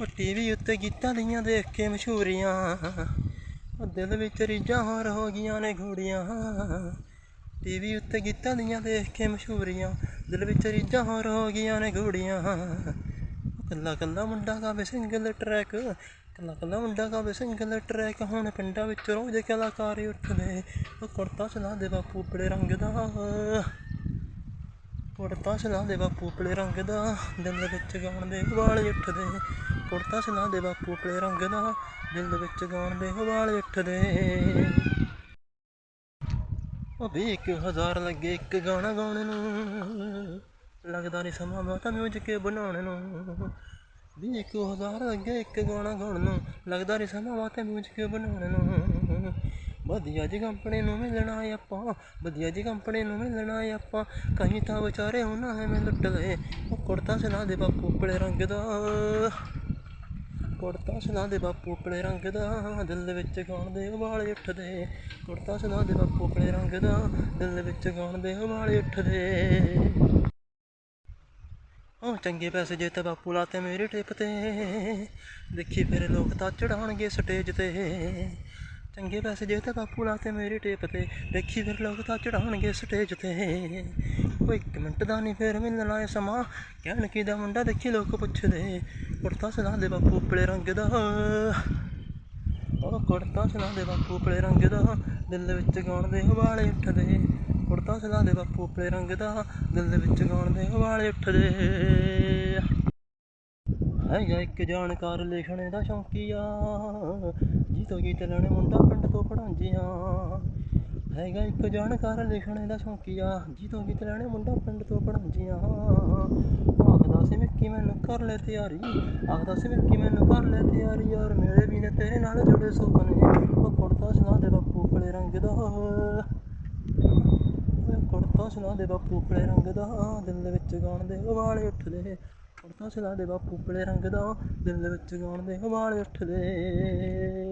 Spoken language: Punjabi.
ਉਹ ਟੀਵੀ ਉੱਤੇ ਗੀਤਾਂ ਦੀਆਂ ਦੇਖ ਕੇ ਮਸ਼ਹੂਰੀਆਂ। ਉਹ ਦਿਲ ਵਿੱਚ ਰੀਝਾਂ ਹੋਰ ਹੋ ਗਈਆਂ ਨੇ ਘੋੜੀਆਂ। ਟੀਵੀ ਉੱਤੇ ਗੀਤਾਂ ਦੀਆਂ ਦੇਖ ਕੇ ਮਸ਼ਹੂਰੀਆਂ। ਦਿਲ ਵਿੱਚ ਰੀਝਾਂ ਹੋਰ ਹੋ ਗਈਆਂ ਨੇ ਘੋੜੀਆਂ। ਕੱਲਾ ਕੱਲਾ ਮੁੰਡਾ ਗਾਵੇ ਸਿੰਗਲ ਟਰੈਕ। ਕੱਲਾ ਕੱਲਾ ਮੁੰਡਾ ਗਾਵੇ ਸਿੰਗਲ ਟਰੈਕ। ਹੁਣ ਪਿੰਡਾਂ ਵਿੱਚ ਰੋਜ਼ ਕਲਾਕਾਰ ਉੱਠਦੇ। ਉਹ ਕੁੜਤਾ ਚਲਾ ਦੇ ਬਾਪੂ ਬੜੇ ਰੰਗ ਦਾ। ਕੁੜਤਾ ਸਲਾ ਦੇ ਬਾਪੂ ਪਲੇ ਰੰਗ ਦਾ, ਦਿਲ ਵਿੱਚ ਗਾਉਣ ਦੇ ਵਾਲ ਉੱਠਦੇ। ਕੁੜਤਾ ਸਲਾ ਦੇ ਬਾਪੂ ਪਲੇ ਰੰਗ ਦਾ, ਦਿਲ ਵਿੱਚ ਗਾਉਣ ਦੇ ਵਾਲ ਉੱਠਦੇ। ਉਹ ਵੀ ਇੱਕ ਹਜ਼ਾਰ ਲੱਗੇ ਇੱਕ ਗਾਣਾ ਗਾਉਣ ਨੂੰ। ਲੱਗਦਾ ਨਹੀਂ ਸਮਾਂ ਬਹੁਤਾ ਮਿਊਜ਼ਿਕ ਬਣਾਉਣ ਨੂੰ। ਵੀ ਇੱਕ ਹਜ਼ਾਰ ਲੱਗੇ ਇੱਕ ਗਾਣਾ ਗਾਉਣ ਨੂੰ। ਲੱਗਦਾ ਨਹੀਂ ਸਮਾਂ ਬਹੁਤਾ ਮਿਊਜ਼ਿਕ ਬਣਾਉਣ ਨੂੰ। ਵਧੀਆ ਜੀ ਕੰਪਨੀ ਨੂੰ ਮਿਲਣਾ ਏ ਆਪਾਂ, ਵਧੀਆ ਜੀ ਕੰਪਨੀ ਨੂੰ ਮਿਲਣਾ ਏ ਆਪਾਂ। ਕਹੀਂ ਤਾਂ ਵਿਚਾਰੇ ਉਹਨਾਂ ਐਵੇਂ ਲੁੱਟ ਗਏ। ਉਹ ਕੁੜਤਾ ਸਲਾ ਦੇ ਬਾਪੂ ਪਲੇ ਰੰਗ ਦਾ। ਕੁੜਤਾ ਸਲਾ ਦੇ ਬਾਪੂ ਪਲੇ ਰੰਗ ਦਾ। ਦਿਲ ਵਿੱਚ ਗਾਉਣ ਦੇ ਵਾਲ ਉੱਠਦੇ। ਕੁੜਤਾ ਸਲਾ ਦੇ ਬਾਪੂ ਪਲੇ ਰੰਗ ਦਾ। ਦਿਲ ਵਿੱਚ ਗਾਉਣ ਦੇ ਵਾਲ ਉੱਠਦੇ। ਉਹ ਚੰਗੇ ਪੈਸੇ ਜੇ ਤਾਂ ਬਾਪੂ ਲਾਤੇ ਮੇਰੇ ਟਿਪ ਤੇ। ਦੇਖੀ ਫਿਰ ਲੋਕ ਤਾਂ ਚੜਾਉਣਗੇ ਸਟੇਜ ਤੇ। ਚੰਗੇ ਪੈਸੇ ਜੇ ਤੇ ਬਾਪੂ ਲਾ ਤੇ ਮੇਰੇ ਟੇਪ ਤੇ। ਦੇਖੀ ਫਿਰ ਲੋਕ ਤਾਂ ਚੜਾਉਣਗੇ ਸਟੇਜ ਤੇ। ਕੋਈ ਇੱਕ ਮਿੰਟ ਦਾ ਨਹੀਂ ਫਿਰ ਮਿਲਣਾ ਏ ਸਮਾਂ। ਕਹਿਣ ਕੀ ਦਾ ਮੁੰਡਾ ਦੇਖੀ ਲੋਕ ਪੁੱਛਦੇ, ਕੁੜਤਾ ਸਲਾ ਦੇ ਬਾਪੂ ਪਲੇ ਰੰਗ ਦਾ। ਉਹ ਕੁੜਤਾ ਸਲਾ ਦੇ ਬਾਪੂ ਪਲੇ ਰੰਗ ਦਾ। ਦਿਲ ਵਿੱਚ ਗਾਉਣ ਦੇ ਹਵਾਲੇ ਉੱਠਦੇ। ਕੁੜਤਾ ਸਲਾ ਦੇ ਬਾਪੂ ਪਲੇ ਰੰਗ ਦਾ। ਦਿਲ ਵਿੱਚ ਗਾਉਣ ਦੇ ਹਵਾਲੇ ਉੱਠਦੇ। ਹੈਗਾ ਇੱਕ ਜਾਣਕਾਰ ਲਿਖਣੇ ਦਾ ਸ਼ੌਂਕੀਆ ਜੀ ਤੋਂ ਗੀਤ ਲੈਣੇ ਮੁੰਡਾ ਪਿੰਡ ਤੋਂ ਪੜਾਂਜੀਆਂ ਹੈਗਾ ਇੱਕ ਜਾਣਕਾਰ ਲਿਖਣੇ ਦਾ ਸ਼ੌਂਕੀਆ ਜੀ ਤੋਂ ਗੀਤ ਲੈਣੇ ਮੁੰਡਾ ਪਿੰਡ ਤੋਂ ਪੜਾਂਜੀਆਂ ਆਖਦਾ ਸੀ ਮਿੱਕੀ ਮੈਨੂੰ ਕਰ ਲੈ ਤਿਆਰੀ। ਆਖਦਾ ਸੀ ਮਿੱਕੀ ਮੈਨੂੰ ਕਰ ਲੈ ਤਿਆਰੀ। ਯਾਰ ਮੇਰੇ ਵੀ ਨੇ ਤੇਰੇ ਨਾਲ ਜੁੜੇ ਸੁਪਨੇ। ਉਹ ਕੁੜਤਾ ਸੁਣਾ ਦੇ ਬਾਪੂ ਪਲੇ ਰੰਗ ਦਾ। ਕੁੜਤਾ ਸੁਣਾ ਦੇ ਬਾਪੂ ਪਲੇ ਰੰਗ ਦਾ। ਦਿਲ ਵਿੱਚ ਗਾਉਣ ਦੇ ਵਾਲੇ ਉੱਠਦੇ। ਕੁੜਤਾ ਸੁਣਾ ਦੇ ਬਾਪੂ ਪਲੇ ਰੰਗ ਦਾ ਦਿਲ ਵਿੱਚ ਗਾਉਣ ਦੇ ਵਾਲੇ ਉੱਠਦੇ।